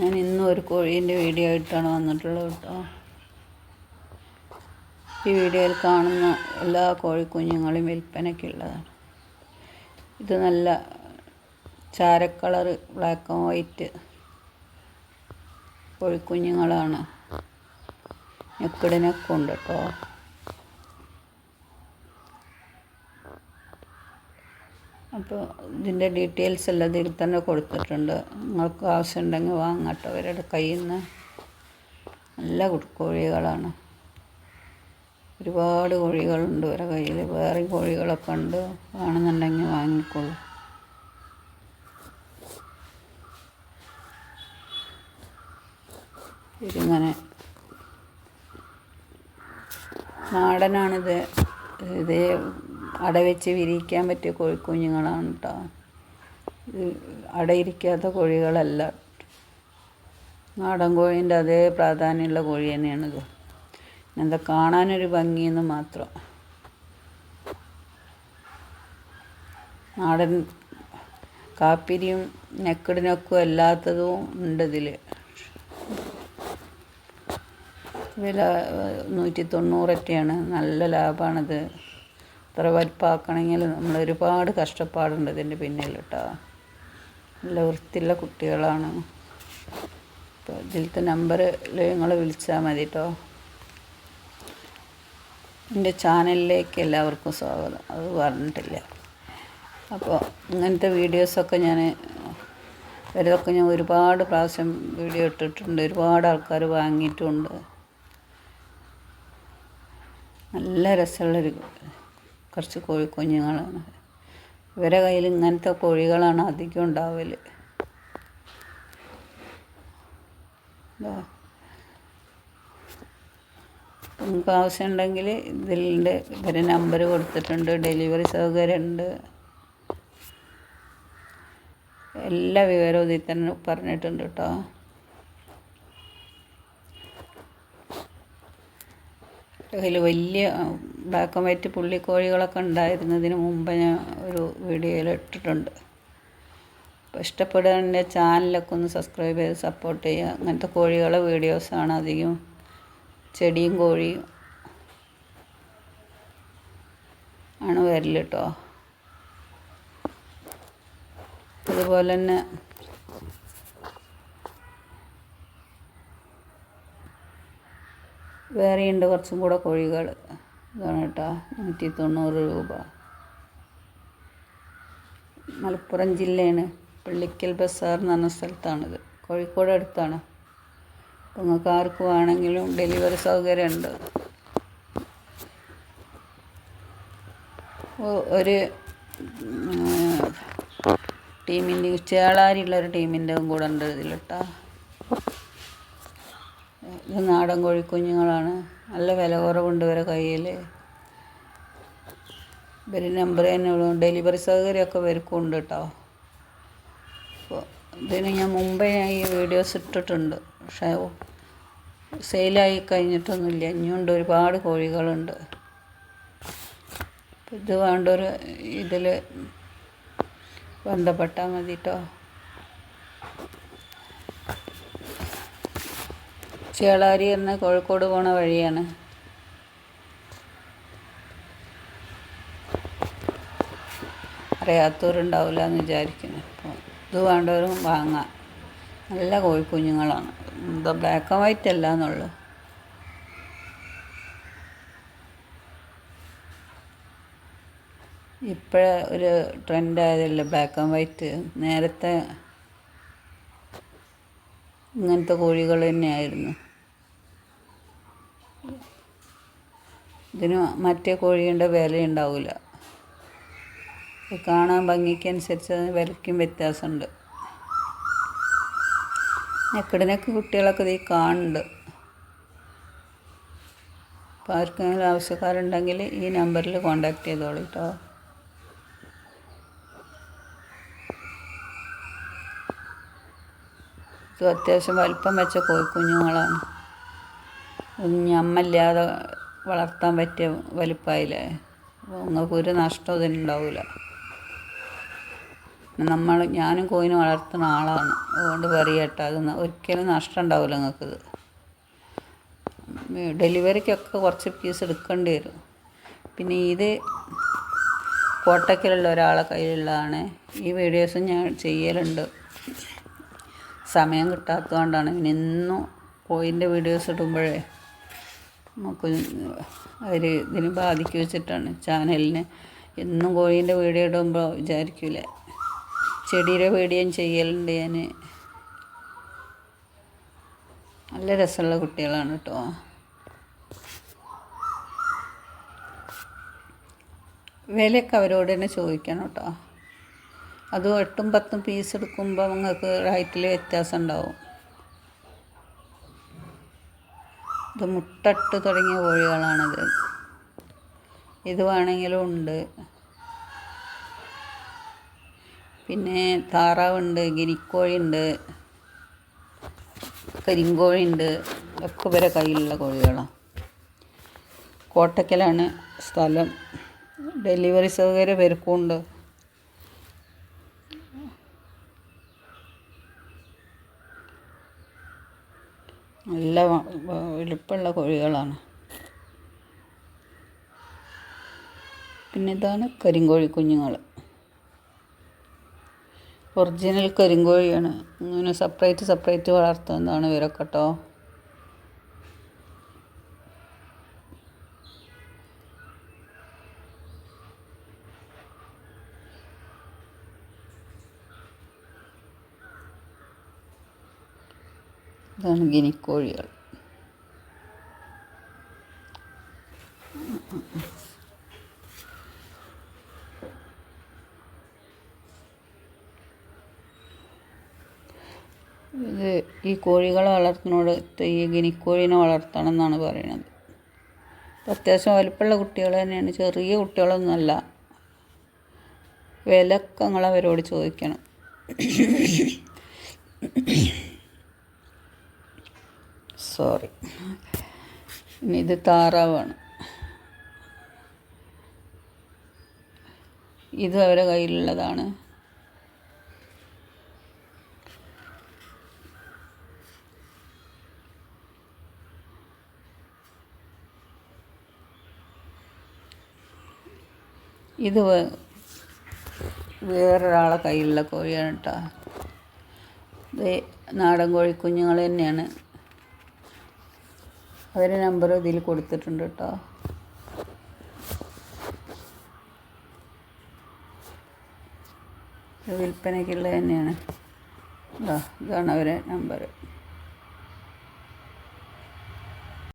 ഞാൻ ഇന്നും ഒരു കോഴീന്റെ വീഡിയോ ആയിട്ടാണ് വന്നിട്ടുള്ളത് കേട്ടോ. ഈ വീഡിയോയിൽ കാണുന്ന എല്ലാ കോഴിക്കുഞ്ഞുങ്ങളും വിൽപ്പനയ്ക്കുള്ളതാണ് ഇത് നല്ല ചാരക്കളറ് ബ്ലാക്ക് ആൻഡ് വൈറ്റ് കോഴിക്കുഞ്ഞുങ്ങളാണ്. ഞെക്കിടിനൊക്കെ ഉണ്ട് കേട്ടോ. അപ്പോൾ ഇതിന്റെ ഡീറ്റെയിൽസ് എല്ലാം ഇതിൽ തന്നെ കൊടുത്തിട്ടുണ്ട്. നിങ്ങൾക്ക് ആവശ്യമുണ്ടെങ്കിൽ വാങ്ങട്ടോ അവരുടെ കയ്യിൽ നിന്ന് നല്ല കോഴികളാണ്. ഒരുപാട് കോഴികളുണ്ട് ഇവരുടെ കയ്യിൽ. വേറെ കോഴികളൊക്കെ ഉണ്ട്. വേണമെന്നുണ്ടെങ്കിൽ വാങ്ങിക്കോളൂ. ഇതിങ്ങനെ നാടനാണിത്. ഇത് അടവെച്ച് വിരിയിക്കാൻ പറ്റിയ കോഴിക്കുഞ്ഞുങ്ങളാണ് കേട്ടോ അടയിരിക്കാത്ത കോഴികളല്ല. നാടൻ കോഴീന്റെ അതേ പ്രാധാന്യമുള്ള കോഴി തന്നെയാണിത്. എന്താ കാണാനൊരു ഭംഗിയെന്ന് മാത്രം. നാടൻ കാപ്പിരിയും നെക്കിടിനൊക്കെ അല്ലാത്തതും ഉണ്ട് ഇതിൽ വില നൂറ്റി തൊണ്ണൂറൊക്കെയാണ് നല്ല ലാഭമാണിത് ഇത്ര വലിപ്പമാക്കണമെങ്കിൽ നമ്മൾ ഒരുപാട് കഷ്ടപ്പാടുണ്ട് ഇതിന്റെ പിന്നിൽ കേട്ടോ. നല്ല വൃത്തിയുള്ള കുട്ടികളാണ്. അപ്പോൾ ഇതിലത്തെ നമ്പറിൽ നിങ്ങൾ വിളിച്ചാൽ മതി കേട്ടോ. എന്റെ ചാനലിലേക്ക് എല്ലാവർക്കും സ്വാഗതം. അത് പറഞ്ഞിട്ടില്ല. അപ്പോൾ ഇങ്ങനത്തെ വീഡിയോസൊക്കെ ഞാൻ വരതൊക്കെ ഞാൻ ഒരുപാട് പ്രാവശ്യം വീഡിയോ ഇട്ടിട്ടുണ്ട്. ഒരുപാട് ആൾക്കാർ വാങ്ങിയിട്ടുമുണ്ട് നല്ല രസമുള്ളൊരു കുറച്ച് കോഴിക്കുഞ്ഞുങ്ങളാണ്. ഇവരെ കയ്യിൽ ഇങ്ങനത്തെ കോഴികളാണ് അധികം ഉണ്ടാവൽ. നിങ്ങൾക്ക് ആവശ്യമുണ്ടെങ്കിൽ ഇതിലുണ്ട് ഇവരെ നമ്പർ കൊടുത്തിട്ടുണ്ട് ഡെലിവറി സൗകര്യമുണ്ട്. എല്ലാ വിവരവും ഇതിൽ തന്നെ പറഞ്ഞിട്ടുണ്ട് കേട്ടോ അതിൽ വലിയ ബ്ലാക്ക് വൈറ്റ് പുള്ളിക്കോഴികളൊക്കെ ഉണ്ടായിരുന്നതിന് മുമ്പ് ഞാൻ ഒരു വീഡിയോയിൽ ഇട്ടിട്ടുണ്ട്. അപ്പോൾ ഇഷ്ടപ്പെടുക ചാനലൊക്കെ ഒന്ന് സബ്സ്ക്രൈബ് ചെയ്ത് സപ്പോർട്ട് ചെയ്യുക. അങ്ങനത്തെ കോഴികളെ വീഡിയോസാണ് അധികം. ചെടിയും കോഴിയും ആണ് വരൽ കേട്ടോ അതുപോലെ തന്നെ വേറെയുണ്ട് കുറച്ചും കൂടെ കോഴികൾ. ഇതാണ് കേട്ടോ നൂറ്റി തൊണ്ണൂറ് രൂപ. മലപ്പുറം ജില്ലയാണ് പള്ളിക്കൽ ബസാർ എന്ന് പറഞ്ഞ സ്ഥലത്താണിത്. കോഴിക്കോട് അടുത്താണ്. നിങ്ങൾക്ക് ആർക്ക് വേണമെങ്കിലും ഡെലിവറി സൗകര്യമുണ്ട്. ഒ- ഒരു ടീമിന്റെ ചേളാരിയുള്ള ഒരു ടീമിന്റെ കൂടെ ഉണ്ട് ഇതിലിട്ടാ. ഇത് നാടൻ കോഴിക്കുഞ്ഞുങ്ങളാണ്. നല്ല വില കുറവുണ്ട് ഇവരെ കയ്യിൽ. ഇവർ നമ്പർ തന്നെ ഡെലിവറി സൗകര്യമൊക്കെ ഇവർക്കും ഉണ്ട് കേട്ടോ. അപ്പോൾ ഇതിന് ഞാൻ മുമ്പേ ഞാൻ ഈ വീഡിയോസ് ഇട്ടിട്ടുണ്ട്. പക്ഷേ സെയിലായി കഴിഞ്ഞിട്ടൊന്നുമില്ല. ഇനിയുണ്ട് ഒരുപാട് കോഴികളുണ്ട്. ഇത് വേണ്ടൊരു ഇതിൽ ബന്ധപ്പെട്ടാൽ മതി കേട്ടോ. ചേളാരി എന്ന് കോഴിക്കോട് പോണ വഴിയാണ്. അറിയാത്തവരുണ്ടാവില്ല എന്ന് വിചാരിക്കുന്നു. അപ്പോൾ ഇത് വേണ്ടവരും വാങ്ങാം. നല്ല കോഴിക്കുഞ്ഞുങ്ങളാണ്. എന്താ ബ്ലാക്ക് ആൻഡ് വൈറ്റ് അല്ല എന്നുള്ളു. ഇപ്പോഴേ ഒരു ട്രെൻഡ് ആയതല്ലേ ബ്ലാക്ക് ആൻഡ് വൈറ്റ് നേരത്തെ ഇങ്ങനത്തെ കോഴികൾ തന്നെയായിരുന്നു. ഇതിന് മറ്റേ കോഴിയുടെ വില ഉണ്ടാവില്ല കാണാൻ ഭംഗിക്കനുസരിച്ച് വിലയ്ക്കും വ്യത്യാസമുണ്ട്. നെക്കിടിനൊക്കെ കുട്ടികളൊക്കെ ഇത് കാണുന്നുണ്ട്. അപ്പോൾ ആർക്കെങ്കിലും ആവശ്യക്കാരുണ്ടെങ്കിൽ ഈ നമ്പറിൽ കോണ്ടാക്ട് ചെയ്തോളൂ കേട്ടോ. അത്യാവശ്യം വലിപ്പം വെച്ച കോഴിക്കുഞ്ഞുങ്ങളാണ്. ഞമ്മല്ലാതെ വളർത്താൻ പറ്റിയ വലിപ്പമായില്ലേ നിങ്ങൾക്ക് ഒരു നഷ്ടം ഇതിനുണ്ടാവില്ല നമ്മൾ ഞാനും കോയിനെ വളർത്തുന്ന ആളാണ്. അതുകൊണ്ട് പറയട്ടെ അത് ഒരിക്കലും നഷ്ടം ഉണ്ടാവില്ല നിങ്ങൾക്കിത് ഡെലിവറിക്കൊക്കെ കുറച്ച് പീസ് എടുക്കേണ്ടി വരും. പിന്നെ ഇത് കോട്ടക്കലുള്ള ഒരാളെ കയ്യിലുള്ളതാണ്. ഈ വീഡിയോസും ഞാൻ ചെയ്യലുണ്ട്. സമയം കിട്ടാത്തതുകൊണ്ടാണ് ഇനി ഇന്നും കോയിന്റെ വീഡിയോസ് ഇടുമ്പോഴേ നമുക്ക് അവർ ഇതിന് ബാധിക്കു വെച്ചിട്ടാണ് ചാനലിന് എന്നും കോഴീന്റെ വീഡിയോ ഇടുമ്പോൾ വിചാരിക്കൂലേ. ചെടിയുടെ വീഡിയോ ചെയ്യലുണ്ട് ഞാൻ. നല്ല രസമുള്ള കുട്ടികളാണ് കേട്ടോ. വിലയൊക്കെ അവരോട് തന്നെ ചോദിക്കണം കേട്ടോ. അതും എട്ടും പത്തും പീസ് എടുക്കുമ്പോൾ നിങ്ങൾക്ക് റൈറ്റിൽ വ്യത്യാസം ഉണ്ടാവും. ഇത് മുട്ടട്ട് തുടങ്ങിയ കോഴികളാണിത്. ഇത് വേണമെങ്കിലും ഉണ്ട്. പിന്നെ താറാവുണ്ട് ഗിനിക്കോഴിയുണ്ട് കരിങ്കോഴിയുണ്ട് ഒക്കെ വരെ കയ്യിലുള്ള കോഴികളാണ് കോട്ടക്കലാണ് സ്ഥലം. ഡെലിവറി സൗകര്യം ഇവർക്കുണ്ട്. നല്ല വലിപ്പമുള്ള കോഴികളാണ്. പിന്നെ ഇതാണ് കരിങ്കോഴി കുഞ്ഞുങ്ങൾ. ഒറിജിനൽ കരിങ്കോഴിയാണ്. ഇങ്ങനെ സെപ്പറേറ്റ് സെപ്പറേറ്റ് വളർത്തുന്നതാണ് ഇവരൊക്കെ കേട്ടോ ഇതാണ് ഗിനിക്കോഴികൾ. ഇത് ഈ കോഴികളെ വളർത്തുന്നോട് ഈ ഗിനിക്കോഴിനെ വളർത്തണം എന്നാണ് പറയുന്നത് അത്യാവശ്യം വലിപ്പമുള്ള കുട്ടികൾ തന്നെയാണ്. ചെറിയ കുട്ടികളൊന്നുമല്ല വിലക്കങ്ങൾ അവരോട് ചോദിക്കണം. സോറി. ഇനി ഇത് താറാവാണ്. ഇത് അവരെ കയ്യിലുള്ളതാണ്. ഇത് വേറൊരാളെ കയ്യിലുള്ള കോഴിയാണ് കേട്ടോ ഇത് നാടൻ കോഴി കുഞ്ഞുങ്ങൾ തന്നെയാണ്. അവരെ നമ്പർ ഇതിൽ കൊടുത്തിട്ടുണ്ട് കേട്ടോ വിൽപ്പനയ്ക്കുള്ളത് തന്നെയാണ്. ഇതാ ഇതാണ് അവരെ നമ്പർ